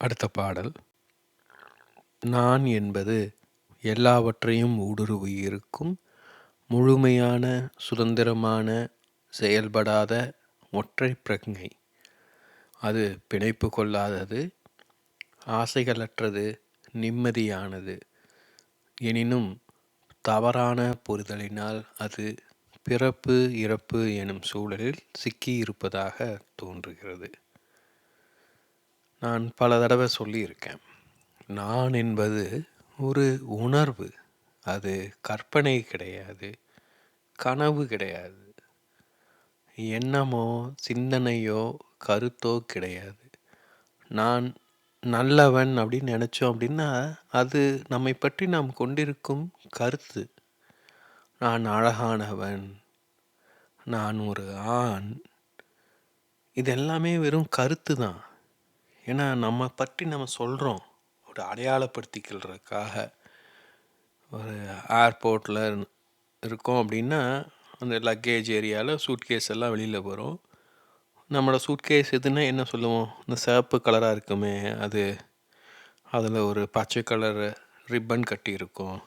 அடுத்த பாடல். நான் என்பது எல்லாவற்றையும் ஊடுருவி இருக்கும் முழுமையான சுதந்திரமான செயல்படாத ஒற்றை பிரக்ஞை அது பிணைப்பு கொள்ளாதது ஆசைகளற்றது நிம்மதியானது. எனினும் தவறான புரிதலினால் அது பிறப்பு இறப்பு எனும் சூழலில் சிக்கியிருப்பதாக தோன்றுகிறது. நான் பல தடவை சொல்லியிருக்கேன். நான் என்பது ஒரு உணர்வு. அது கற்பனை கிடையாது கனவு கிடையாது. எண்ணமோ சிந்தனையோ கருத்தோ கிடையாது. நான் நல்லவன் அப்படின்னு நினச்சோம் அப்படின்னா அது நம்மை பற்றி நாம் கொண்டிருக்கும் கருத்து. நான் அழகானவன். நான் ஒரு ஆண். இதெல்லாமே வெறும் கருத்து தான் ஏன்னா நம்ம பற்றி நம்ம சொல்கிறோம் ஒரு அடையாளப்படுத்திக்கிறதுக்காக. ஒரு ஏர்போர்ட்டில் இருக்கோம் அப்படின்னா அந்த லக்கேஜ் ஏரியாவில் சூட்கேஸ் எல்லாம் வெளியில் வரும். நம்மளோட சூட்கேஸ் எதுன்னா என்ன சொல்லுவோம்? இந்த சிவப்பு கலராக இருக்குமே அது அதில் ஒரு பச்சை கலர் ரிப்பன் கட்டி இருக்கும்.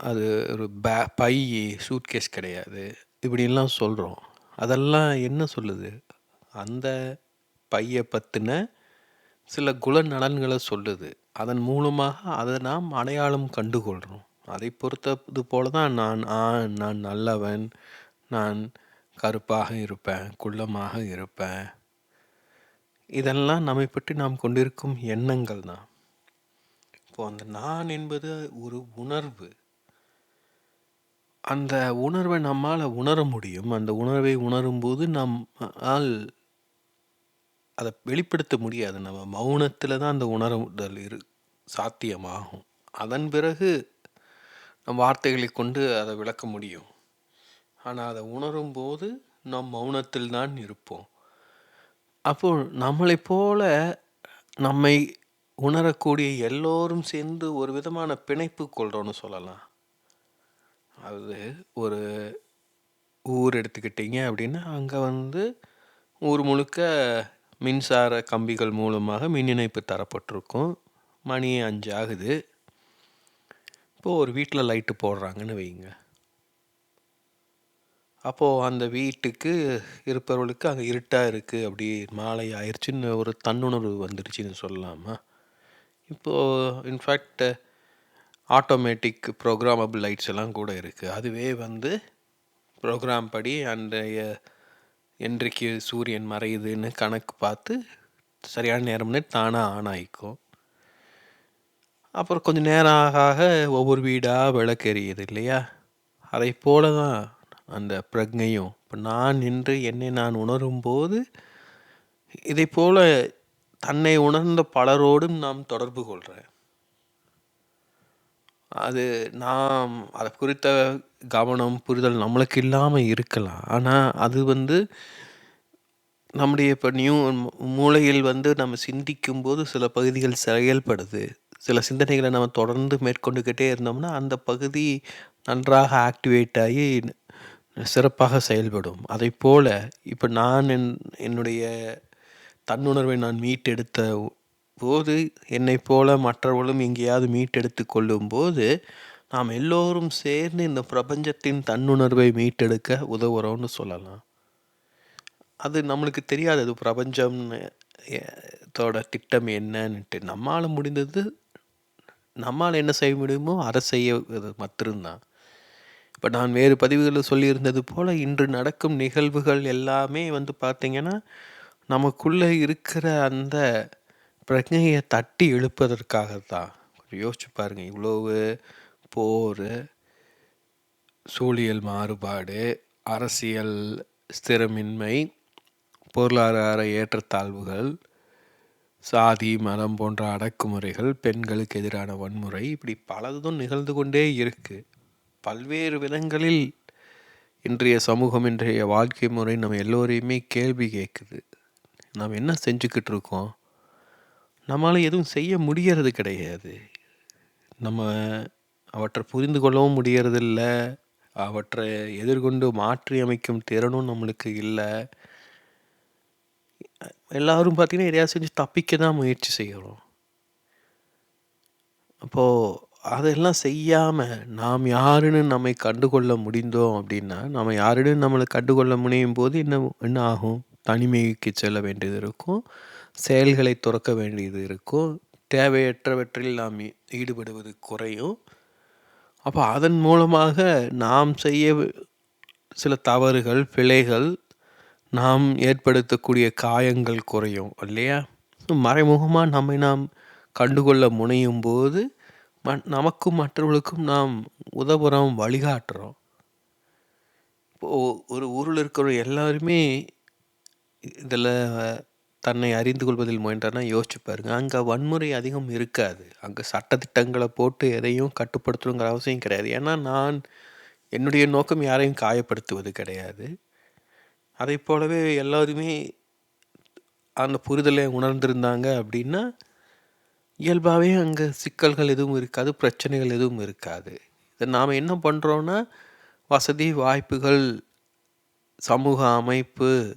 அது ஒரு பே பை சூட்கேஸ் கிடையாது. இப்படிலாம் சொல்கிறோம் அதெல்லாம் என்ன சொல்லுது? அந்த பையை பற்றின சில குணநலன்களை சொல்லுது. அதன் மூலமாக அதை நாம் அடையாளம் கண்டுகொள்கிறோம் அதை பொறுத்தது போல தான் நான் ஆ நான் நல்லவன் நான் கருப்பாக இருப்பேன் குள்ளமாக இருப்பேன். இதெல்லாம் நம்மை பற்றி நாம் கொண்டிருக்கும் எண்ணங்கள் தான். இப்போ அந்த நான் என்பது ஒரு உணர்வு. அந்த உணர்வை நம்மால் உணர முடியும். அந்த உணர்வை உணரும்போது நம் ஆல் அதை வெளிப்படுத்த முடியாது. நம்ம மௌனத்தில் தான் அந்த உணருதல் இரு சாத்தியமாகும். அதன் பிறகு நம் வார்த்தைகளை கொண்டு அதை விளக்க முடியும். ஆனால் அதை உணரும் போது நாம் மௌனத்தில் தான் இருப்போம். அப்போ நம்மளைப் போல நம்மை உணரக்கூடிய எல்லோரும் சேர்ந்து ஒரு விதமான பிணைப்பு கொள்கிறோன்னு சொல்லலாம். அது ஒரு ஊர் எடுத்துக்கிட்டீங்க அப்படின்னா அங்கே வந்து ஊர் முழுக்க மின்சார கம்பிகள் மூலமாக மின் இணைப்பு தரப்பட்டிருக்கும். மணி அஞ்சு ஆகுது. இப்போது ஒரு வீட்டில் லைட்டு போடுறாங்கன்னு வைங்க அப்போது அந்த வீட்டுக்கு இருப்பவர்களுக்கு அங்கே இருட்டாக இருக்குது அப்படி மாலை ஆயிடுச்சுன்னு ஒரு தன்னுணர்வு வந்துடுச்சுன்னு சொல்லலாமா? இப்போது இன்ஃபேக்ட் ஆட்டோமேட்டிக் ப்ரோக்ராமபிள் லைட்ஸ் எல்லாம் கூட இருக்குது அதுவே வந்து ப்ரோக்ராம் படி அன்றைய என்றைக்கு சூரியன் மறையுதுன்னு கணக்கு பார்த்து சரியான நேரம்னு தானாக ஆன் ஆகிக்கும் அப்புறம் கொஞ்சம் நேரம் ஆக ஆக ஒவ்வொரு வீடாக விளக்கு எரியுது இல்லையா? அதை போல தான் அந்த பிரக்ஞையும் இப்போ நான் நின்று என்னை நான் உணரும்போது இதை போல தன்னை உணர்ந்த பலரோடும் நாம் தொடர்பு கொள்கிறேன் அது நாம் அதை குறித்த கவனம், புரிதல் நம்மளுக்கு இல்லாமல் இருக்கலாம். ஆனால் அது வந்து நம்முடைய இப்போ நியூ மூளையில் வந்து நம்ம சிந்திக்கும்போது சில பகுதிகள் செயல்படுது. சில சிந்தனைகளை நம்ம தொடர்ந்து மேற்கொண்டுக்கிட்டே இருந்தோம்னா, அந்த பகுதி நன்றாக ஆக்டிவேட் ஆகி சிறப்பாக செயல்படும். போல இப்போ நான் என் என்னுடைய தன்னுணர்வை நான் மீட்டெடுத்த போது என்னைப் போல மற்றவர்களும் எங்கேயாவது மீட்டெடுத்து கொள்ளும்போது, நாம் எல்லோரும் சேர்ந்து இந்த பிரபஞ்சத்தின் தன்னுணர்வை மீட்டெடுக்க உதவுறோம்னு சொல்லலாம். அது நம்மளுக்கு தெரியாது அது பிரபஞ்சம்னு தோட திட்டம் என்னன்ட்டு நம்மால் முடிந்தது நம்மால் என்ன செய்ய முடியுமோ அதை செய்ய மாத்திரம்தான். இப்போ நான் வேறு பதிவுகளில் சொல்லியிருந்தது போல் இன்று நடக்கும் நிகழ்வுகள் எல்லாமே வந்து பார்த்திங்கன்னா நமக்குள்ளே இருக்கிற அந்த பிரஜையை தட்டி எழுப்பதற்காகத்தான். தான் யோசிச்சு பாருங்க. இவ்வளவு போர், சூழியல் மாறுபாடு, அரசியல் ஸ்திரமின்மை, பொருளாதார ஏற்றத்தாழ்வுகள், சாதி, மதம் போன்ற அடக்குமுறைகள், பெண்களுக்கு எதிரான வன்முறை இப்படி பலதும் நிகழ்ந்து கொண்டே இருக்கு. பல்வேறு விதங்களில் இன்றைய சமூகம், இன்றைய வாழ்க்கை முறை நம்ம எல்லோரையுமே கேள்வி கேட்குது. நாம் என்ன செஞ்சுக்கிட்டு இருக்கோம்? நம்மளால் எதுவும் செய்ய முடியறது கிடையாது. நம்ம அவற்றை புரிந்து கொள்ளவும் முடியறதில்ல. அவற்றை எதிர்கொண்டு மாற்றி அமைக்கும் திறனும் நம்மளுக்கு இல்லை எல்லாரும் பார்த்தீங்கன்னா, எதையாவது செஞ்சு தப்பிக்க தான் முயற்சி செய்கிறோம். அப்போது அதெல்லாம் செய்யாம, நாம் யாருன்னு நம்மை கண்டுகொள்ள முடிந்தோம் அப்படின்னா, நம்ம யாருன்னு நம்மளை கண்டுகொள்ள முனையும்போது என்ன என்ன ஆகும்? தனிமைக்கு செல்ல வேண்டியது இருக்கும். செயல்களை துறக்க வேண்டியது இருக்கும். தேவையற்றவற்றில் நாம் ஈடுபடுவது குறையும். அப்போ அதன் மூலமாக நாம் செய்ய சில தவறுகள், பிழைகள், நாம் ஏற்படுத்தக்கூடிய காயங்கள் குறையும் இல்லையா? மறைமுகமாக நம்மை நாம் கண்டுகொள்ள முனையும் போது ம நமக்கும் மற்றவர்களுக்கும் நாம் உதவுறோம், வழிகாட்டுறோம். இப்போ ஒரு ஊரில் இருக்கிற எல்லாருமே இதில் தன்னை அறிந்து கொள்வதில் முயன்றனா யோசிச்சு பாருங்க. அங்கே வன்முறை அதிகம் இருக்காது. அங்கே சட்டத்திட்டங்களை போட்டு எதையும் கட்டுப்படுத்தணுங்கிற அவசியம் கிடையாது. ஏன்னா, நான் என்னுடைய நோக்கம் யாரையும் காயப்படுத்துவது கிடையாது. அதைப் போலவே எல்லாருமே அந்த புரிதலை உணர்ந்திருந்தாங்க அப்படின்னா, இயல்பாகவே அங்கே சிக்கல்கள் எதுவும் இருக்காது, பிரச்சனைகள் எதுவும் இருக்காது. இதை நாம் என்ன பண்ணுறோன்னா வசதி, வாய்ப்புகள், சமூக அமைப்பு,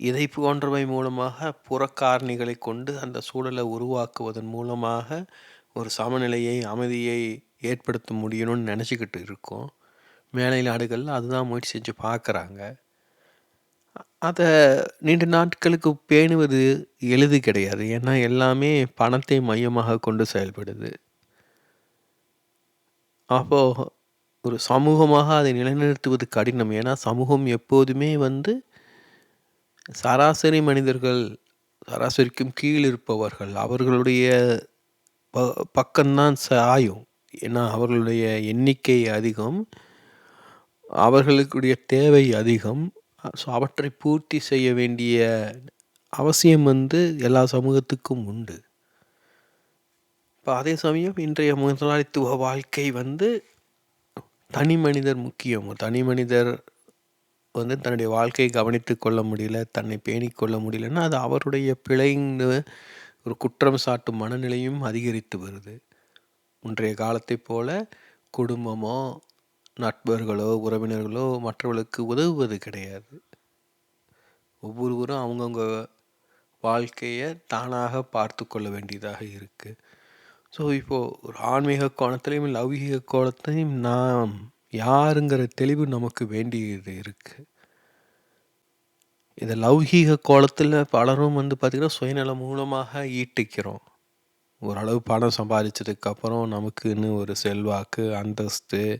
இதை போன்றவை மூலமாக புறக்காரணிகளை கொண்டு அந்த சூழலை உருவாக்குவதன் மூலமாக ஒரு சமநிலையை, அமைதியை ஏற்படுத்த முடியணும்னு நினச்சிக்கிட்டு இருக்கோம். மேலை நாடுகளில் அதுதான் முயற்சி செஞ்சு பார்க்குறாங்க. அதை நீண்ட நாட்களுக்கு பேணுவது எளிது கிடையாது. ஏன்னா, எல்லாமே பணத்தை மையமாக கொண்டு செயல்படுது. அப்போது ஒரு சமூகமாக அதை நிலைநிறுத்துவது கடினம். ஏன்னா, சமூகம் எப்போதுமே வந்து சராசரி மனிதர்கள், சராசரிக்கும் கீழ் இருப்பவர்கள், அவர்களுடைய ப பக்கம் தான் சாயும். ஏன்னா, அவர்களுடைய எண்ணிக்கை அதிகம். அவர்களுக்குடைய தேவை அதிகம். ஸோ, அவற்றை பூர்த்தி செய்ய வேண்டிய அவசியம் வந்து எல்லா சமூகத்துக்கும் உண்டு. இப்போ அதே சமயம் இன்றைய முதலாளித்துவ வாழ்க்கை வந்து தனி மனிதர் முக்கியம். தனி மனிதர் வந்து தன்னுடைய வாழ்க்கையை கவனித்து கொள்ள முடியல, தன்னை பேணிக்கொள்ள முடியலன்னா, அது அவருடைய பிழைன்னு ஒரு குற்றம் சாட்டும் மனநிலையும் அதிகரித்து வருது. இன்றைய காலத்தைப் போல குடும்பமோ, நட்பர்களோ உறவினர்களோ மற்றவர்களுக்கு உதவுவது கிடையாது. ஒவ்வொருவரும் அவங்கவுங்க வாழ்க்கையை தானாக பார்த்து கொள்ள வேண்டியதாக இருக்குது ஸோ, இப்போது ஒரு ஆன்மீக கோணத்திலையும் லௌகீக கோணத்தையும் நாம் யாருங்கிற தெளிவு நமக்கு வேண்டியது இருக்குது இதை லௌகீக கோலத்தில் பலரும் வந்து பார்த்திங்கன்னா சுயநலம் மூலமாக ஈட்டிக்கிறோம். ஓரளவு பணம் சம்பாதிச்சதுக்கப்புறம் நமக்குன்னு ஒரு செல்வாக்கு, அந்தஸ்து,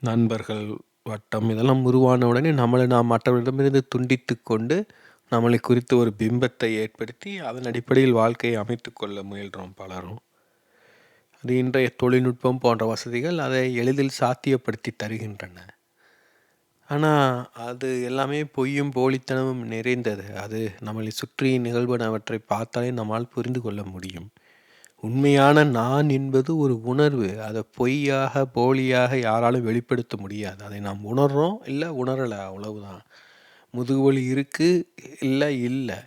நண்பர்கள் வட்டம் இதெல்லாம் உருவான உடனே நம்மளை நாம் மற்றவர்களிடமிருந்து துண்டித்து கொண்டு, நம்மளை குறித்து ஒரு பிம்பத்தை ஏற்படுத்தி, அதன் அடிப்படையில் வாழ்க்கையை அமைத்து கொள்ள முயல்கிறோம் பலரும். அது இன்றைய தொழில்நுட்பம் போன்ற வசதிகள் அதை எளிதில் சாத்தியப்படுத்தி தருகின்றன. ஆனால் அது எல்லாமே பொய்யும், போலித்தனமும் நிறைந்தது. அது நம்மளை சுற்றி நிகழ்வனவற்றை பார்த்தாலே நம்மால் புரிந்து கொள்ள முடியும். உண்மையான நான் என்பது ஒரு உணர்வு. அதை பொய்யாக, போலியாக யாராலும் வெளிப்படுத்த முடியாது. அதை நாம் உணர்றோம், இல்லை உணரலை அவ்வளவுதான். முதுகுவலி இருக்குது இல்லை இல்லை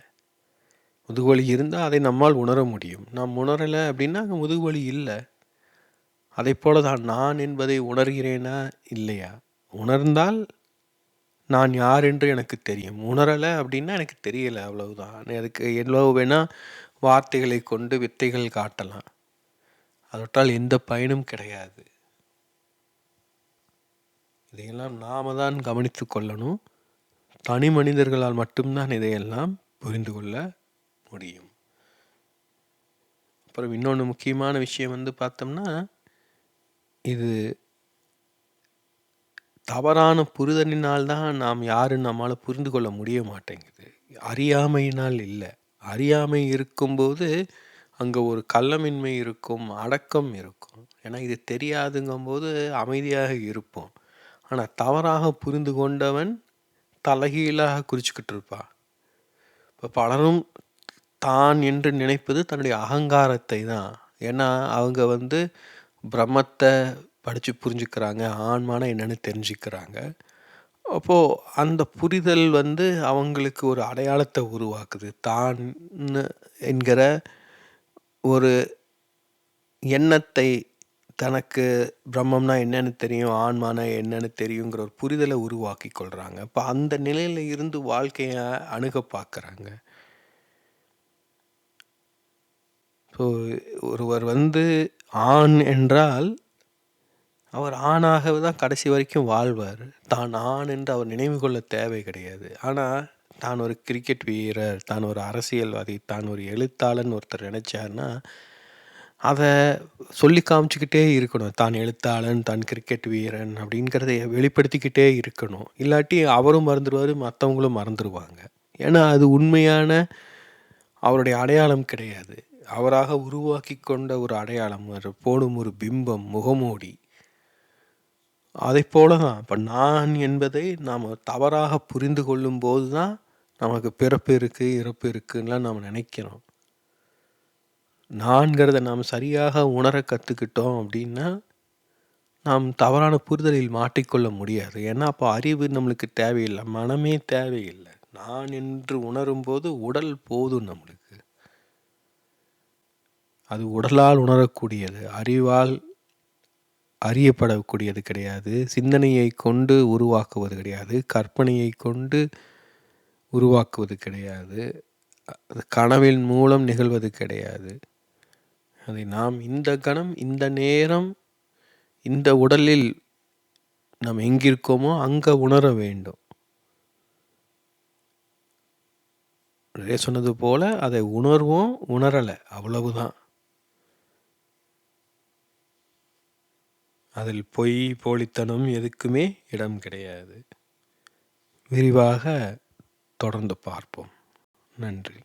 முதுகுவலி இருந்தால் அதை நம்மால் உணர முடியும். நாம் உணரலை அப்படின்னா, அங்கே முதுகுவலி இல்லை அதை போல தான் நான் என்பதை உணர்கிறேனா, இல்லையா? உணர்ந்தால் நான் யார் என்று எனக்கு தெரியும். உணரலை அப்படின்னா எனக்கு தெரியலை அவ்வளவுதான். அதுக்கு எவ்வளவு வேணால் வார்த்தைகளை கொண்டு வித்தைகள் காட்டலாம். அதொட்டால் எந்த பயனும் கிடையாது. இதையெல்லாம் நாம தான் கவனித்து கொள்ளணும். தனி மனிதர்களால் மட்டும்தான் இதையெல்லாம் புரிந்து கொள்ள முடியும். அப்புறம் இன்னொன்று முக்கியமான விஷயம் வந்து பார்த்தோம்னா, இது தவறான புரிதலினால் தான் நாம் யாருன்னு நம்மால புரிந்து கொள்ள முடிய மாட்டேங்குது. அறியாமையினால் இல்ல. அறியாமை இருக்கும்போது, அங்க ஒரு கள்ளமின்மை இருக்கும், அடக்கம் இருக்கும். ஏன்னா, இது தெரியாதுங்கும்போது அமைதியாக இருப்போம். ஆனா, தவறாக புரிந்து கொண்டவன் தலைகீழாக குறிச்சுக்கிட்டு இருப்பான். இப்ப பலரும் தான் என்று நினைப்பது தன்னுடைய அகங்காரத்தை தான். ஏன்னா, அவங்க வந்து பிரம்மத்தை படித்து புரிஞ்சுக்கிறாங்க ஆன்மான என்னென்னு தெரிஞ்சுக்கிறாங்க. அப்போது அந்த புரிதல் வந்து அவங்களுக்கு ஒரு அடையாளத்தை உருவாக்குது. தான் என்கிற ஒரு எண்ணத்தை தனக்கு பிரம்மம்னா என்னென்னு தெரியும் ஆன்மானா என்னென்னு தெரியுங்கிற ஒரு புரிதலை உருவாக்கி கொள்கிறாங்க இப்போ அந்த நிலையில் இருந்து வாழ்க்கையை அணுக பார்க்குறாங்க. ஸோ ஒருவர் வந்து ஆண் என்றால் அவர் ஆணாகவே தான் கடைசி வரைக்கும் வாழ்வார். தான் ஆண் என்று அவர் நினைவு கொள்ள தேவை கிடையாது. ஆனால் தான் ஒரு கிரிக்கெட் வீரர் தான் ஒரு அரசியல்வாதி தான் ஒரு எழுத்தாளன் ஒருத்தர் நினச்சாருன்னா அதை சொல்லி காமிச்சிக்கிட்டே இருக்கணும். தான் எழுத்தாளன் தான் கிரிக்கெட் வீரன் அப்படிங்கிறத வெளிப்படுத்திக்கிட்டே இருக்கணும். இல்லாட்டி அவரும் மறந்துடுவார் மற்றவங்களும் மறந்துடுவாங்க. ஏன்னா அது உண்மையான அவருடைய அடையாளம் கிடையாது. அவராக உருவாக்கி கொண்ட ஒரு அடையாளம் போடும் ஒரு பிம்பம் முகமூடி. அதை போல தான் இப்போ நான் என்பதை நாம் தவறாக புரிந்து கொள்ளும் போது தான் நமக்கு பிறப்பு இருக்குது இறப்பு இருக்குன்னெலாம் நாம் நினைக்கிறோம். நான்கிறத நாம் சரியாக உணர கற்றுக்கிட்டோம் அப்படின்னா நாம் தவறான புரிதலில் மாட்டிக்கொள்ள முடியாது. ஏன்னா அப்போ அறிவு நம்மளுக்கு தேவையில்லை மனமே தேவையில்லை. நான் என்று உணரும்போது உடல் போதும் நம்மளுக்கு. அது உடலால் உணரக்கூடியது அறிவால் அறியப்படக்கூடியது கிடையாது. சிந்தனையை கொண்டு உருவாக்குவது கிடையாது. கற்பனையை கொண்டு உருவாக்குவது கிடையாது. அது கனவின் மூலம் நிகழ்வது கிடையாது. அதை நாம் இந்த கணம் இந்த நேரம் இந்த உடலில் நாம் எங்கிருக்கோமோ அங்கே உணர வேண்டும். சொன்னது போல அதை உணர்வோம் உணரலை. அவ்வளவுதான். அதில் பொய் போலித்தனம் எதுக்குமே இடம் கிடையாது. விரிவாக தொடர்ந்து பார்ப்போம். நன்றி.